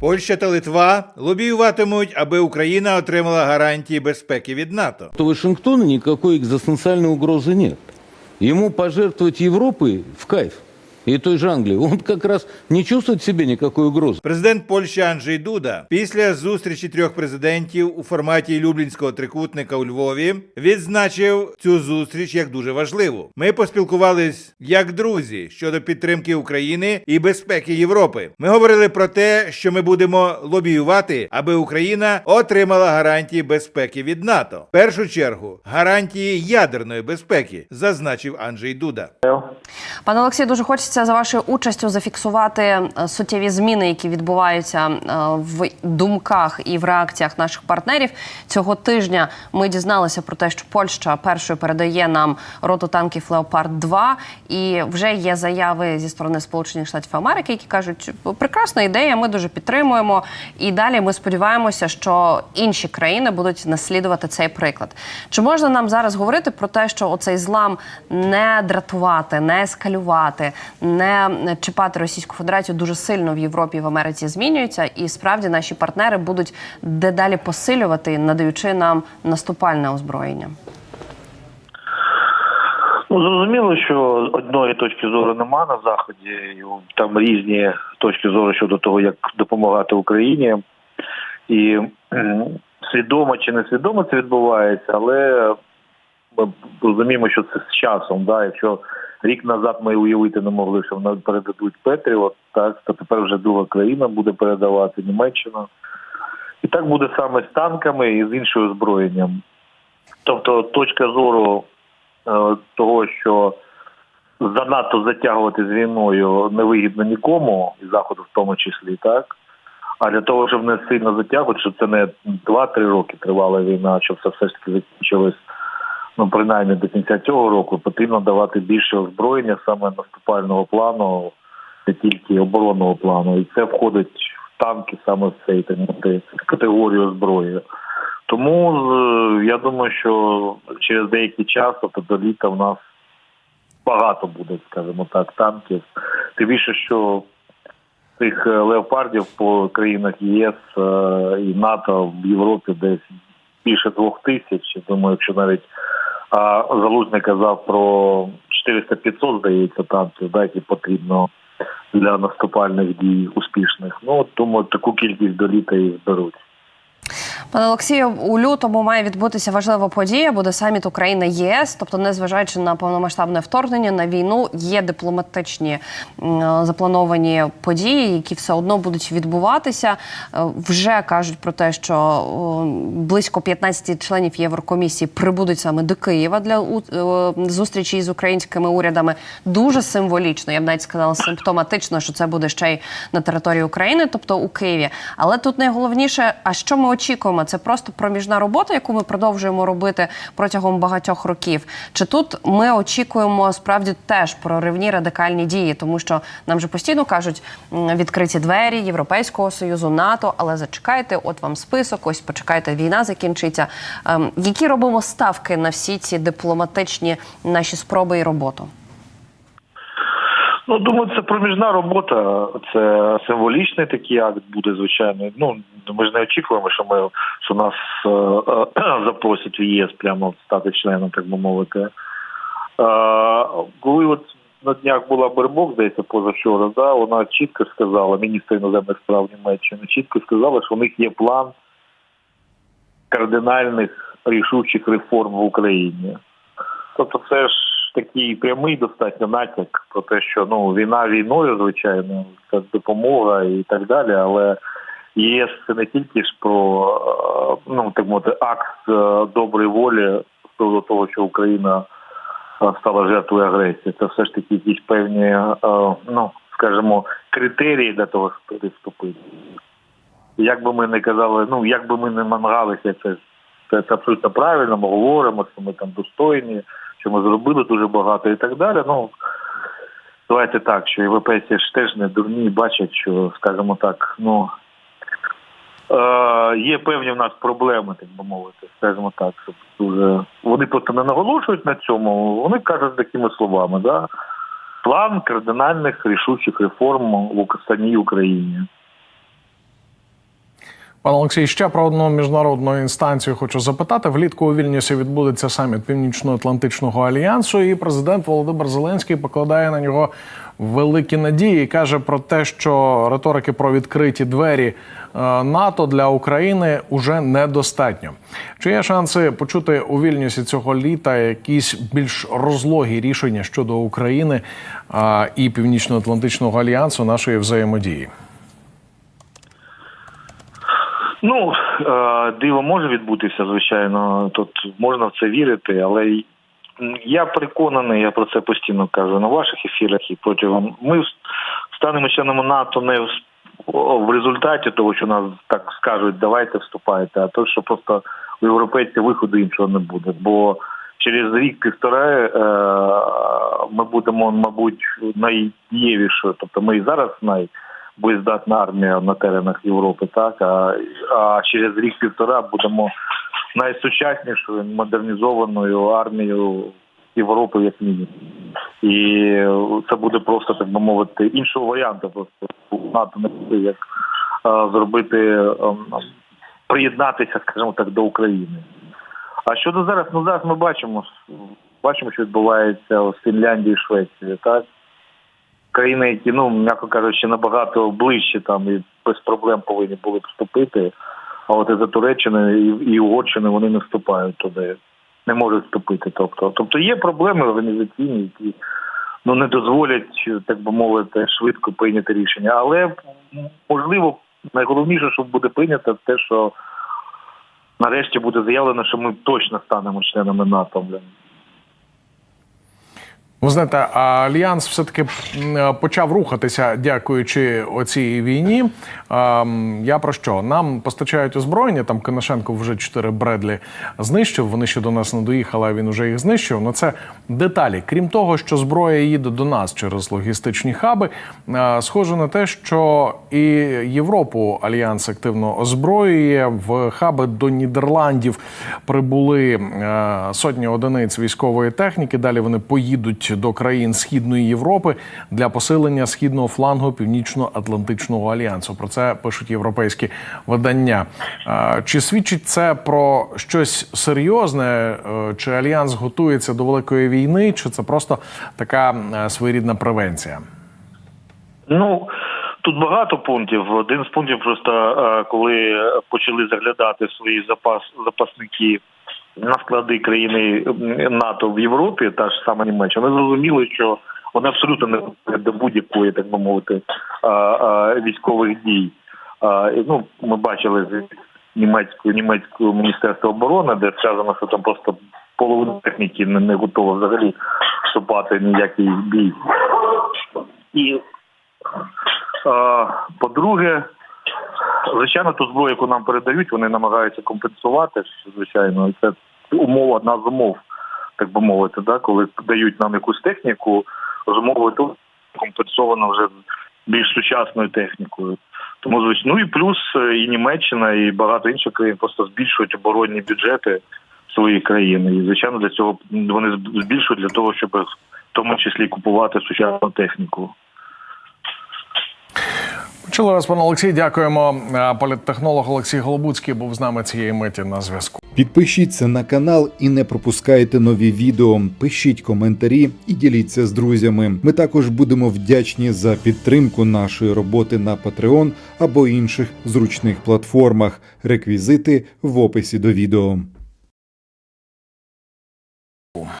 Польща та Литва лобіюватимуть, аби Україна отримала гарантії безпеки від НАТО. У Вашингтона ніякої екзистенціальної угрози немає. Йому пожертвувати Європою в кайф. И той же Англии. Он как раз не чувствует в себе никакой угрозы. Президент Польщі Анджей Дуда після зустрічі трьох президентів у форматі Люблінського трикутника у Львові відзначив цю зустріч як дуже важливу. Ми поспілкувались як друзі щодо підтримки України і безпеки Європи. Ми говорили про те, що ми будемо лобіювати, аби Україна отримала гарантії безпеки від НАТО. В першу чергу гарантії ядерної безпеки, зазначив Анджей Дуда. Пане Олексію, дуже хочеться за вашою участю зафіксувати е, суттєві зміни, які відбуваються е, в думках і в реакціях наших партнерів. Цього тижня ми дізналися про те, що Польща першою передає нам роту танків Леопард 2 і вже є заяви зі сторони Сполучених Штатів Америки, які кажуть, прекрасна ідея, ми дуже підтримуємо. І далі ми сподіваємося, що інші країни будуть наслідувати цей приклад. Чи можна нам зараз говорити про те, що оцей злам не дратувати, не ескалювати, не чіпати Російську Федерацію дуже сильно в Європі і в Америці змінюється, і справді наші партнери будуть дедалі посилювати, надаючи нам наступальне озброєння? Ну зрозуміло, що одної точки зору нема на заході. Там різні точки зору щодо того, як допомагати Україні, і свідомо чи не свідомо це відбувається, але ми розуміємо, що це з часом. Да? Якщо рік назад ми уявити не могли, що нам передадуть Петріот, так то тепер вже друга країна буде передавати Німеччина. І так буде саме з танками і з іншим озброєнням. Тобто, точка зору е, того, що занадто затягувати з війною невигідно нікому, і заходу в тому числі, так. А для того, щоб не сильно затягувати, щоб це не 2-3 роки тривала війна, щоб це все ж таки закінчилось, ну принаймні до кінця цього року, потрібно давати більше озброєння саме наступального плану, не тільки оборонного плану. І це входить в танки саме в цей категорію зброї. Тому е, я думаю, що через деякий час, тобто до літа, в нас багато буде, скажімо так, танків. Тим більше, що цих е, леопардів по країнах ЄС е, і НАТО в Європі десь більше двох тисяч. Я думаю, якщо навіть а Залужний казав про 400-500, здається, танків, да, які потрібно для наступальних дій успішних. Ну, думаю, таку кількість до літа і зберуть. Пане Олексію, у лютому має відбутися важлива подія. Буде саміт України ЄС. Тобто, незважаючи на повномасштабне вторгнення на війну, є дипломатичні заплановані події, які все одно будуть відбуватися. Е, Вже кажуть про те, що близько 15 членів Єврокомісії прибудуть саме до Києва для е, зустрічі з українськими урядами. Дуже символічно. Я б навіть сказала симптоматично, що це буде ще й на території України, тобто у Києві. Але тут найголовніше, а що ми очікуємо? Це просто проміжна робота, яку ми продовжуємо робити протягом багатьох років. Чи тут ми очікуємо справді теж проривні радикальні дії, тому що нам же постійно кажуть відкриті двері Європейського союзу, НАТО, але зачекайте, от вам список, ось почекайте, війна закінчиться. Ем, Які робимо ставки на всі ці дипломатичні наші спроби і роботу? Ну, думаю, це проміжна робота. Це символічний такий акт буде, звичайно. Ну ми ж не очікуємо, що ми що нас е, е, запросять в ЄС прямо стати членом, так би мовити. Е, коли от на днях була Бербок, здається, позавчора, да, вона чітко сказала, міністр іноземних справ Німеччини, чітко сказала, що у них є план кардинальних рішучих реформ в Україні. Тобто, це ж такий прямий достатньо натяк про те, що ну війна війною, звичайно, це допомога і так далі. Але ЄС це не тільки ж про е, ну так мовити акт е, доброї волі приводу того, що Україна е, стала жертвою агресії. Це все ж таки якісь певні, ну скажімо, критерії для того, щоб туди вступити. Як би ми не казали, ну як би ми не намагалися це, це абсолютно правильно, ми говоримо, що ми там достойні, що ми зробили дуже багато і так далі. Ну давайте так, що європейці ж теж не дурні, бачать, що, скажімо так, ну е, є певні в нас проблеми, так би мовити, скажімо так, щоб дуже вони просто не наголошують на цьому, вони кажуть такими словами, да. План кардинальних рішучих реформ в самій Україні. Пане Олексій, ще про одну міжнародну інстанцію хочу запитати. Влітку у Вільнюсі відбудеться саміт Північно-Атлантичного альянсу, і президент Володимир Зеленський покладає на нього великі надії. і Каже про те, що риторики про відкриті двері е, НАТО для України уже недостатньо. Чи є шанси почути у Вільнюсі цього літа якісь більш розлогі рішення щодо України е, і Північно-Атлантичного альянсу нашої взаємодії? Ну, е, диво може відбутися, звичайно. Тут можна в це вірити, але я переконаний, я про це постійно кажу на ваших ефірах і протягом. Ми станемо членами НАТО не в, результаті того, що нас так скажуть, давайте вступайте, а то, що просто у європейців виходу іншого не буде. Бо через рік-півтора е, ми будемо, мабуть, найдієвішою. Тобто ми і зараз най боєздатна армія на теренах Європи, так а, а через рік-півтора будемо найсучаснішою модернізованою армією Європи, як мінімум. І це буде просто, так би мовити, іншого варіанту. Просто НАТО не як а, зробити ем, приєднатися, скажімо так, до України. А щодо зараз, ну зараз ми бачимо, бачимо, що відбувається в Фінляндії і Швеції, так? Країни, які, ну, м'яко кажучи, набагато ближче там і без проблем повинні були б вступити. А от із-за Туреччини і, і Угорщини вони не вступають туди, не можуть вступити. Тобто, тобто є проблеми організаційні, які ну не дозволять, так би мовити, швидко прийняти рішення. Але можливо, найголовніше, що буде прийнято, те, що нарешті буде заявлено, що ми точно станемо членами НАТО. Ви знаєте, альянс все-таки почав рухатися, дякуючи оцій війні. Я про що? Нам постачають озброєння. Там Коношенко вже чотири Бредлі знищив. Вони ще до нас не доїхали, а він вже їх знищив. Ну це деталі. Крім того, що зброя їде до нас через логістичні хаби. е, Схоже на те, що і Європу альянс активно озброює. В хаби до Нідерландів прибули е, сотні одиниць військової техніки. Далі вони поїдуть до країн Східної Європи для посилення східного флангу Північно-Атлантичного альянсу. Про це пишуть європейські видання. Чи свідчить це про щось серйозне? Е, Чи альянс готується до великої війни, чи це просто така е, своєрідна превенція? Ну тут багато пунктів. Один з пунктів просто е, коли почали заглядати свої запас запасники на склади країни НАТО в Європі, та ж сама Німеччина, вони зрозуміли, що вони абсолютно не до будь-якої, так би мовити, військових дій. Ну, ми бачили з німецького німецького міністерства оборони, де сказано, що там просто половина техніки не, готова взагалі вступати в ніякий бій. І По-друге, звичайно, ту зброю, яку нам передають, вони намагаються компенсувати, звичайно, це умова одна з умов, так би мовити, да? коли дають нам якусь техніку, з умовою то компенсовано вже більш сучасною технікою. Тому звичайно, ну і плюс е, і Німеччина, і багато інших країн просто збільшують оборонні бюджети своєї країни. І звичайно для цього вони збільшують для того, щоб в тому числі купувати сучасну техніку. Почули вас, пане Олексій. Дякуємо. Е, Політтехнолог Олексій Голобуцький був з нами цієї миті на зв'язку. Підпишіться на канал і не пропускайте нові відео. Пишіть коментарі і діліться з друзями. Ми також будемо вдячні за підтримку нашої роботи на Patreon або інших зручних платформах. Реквізити в описі до відео.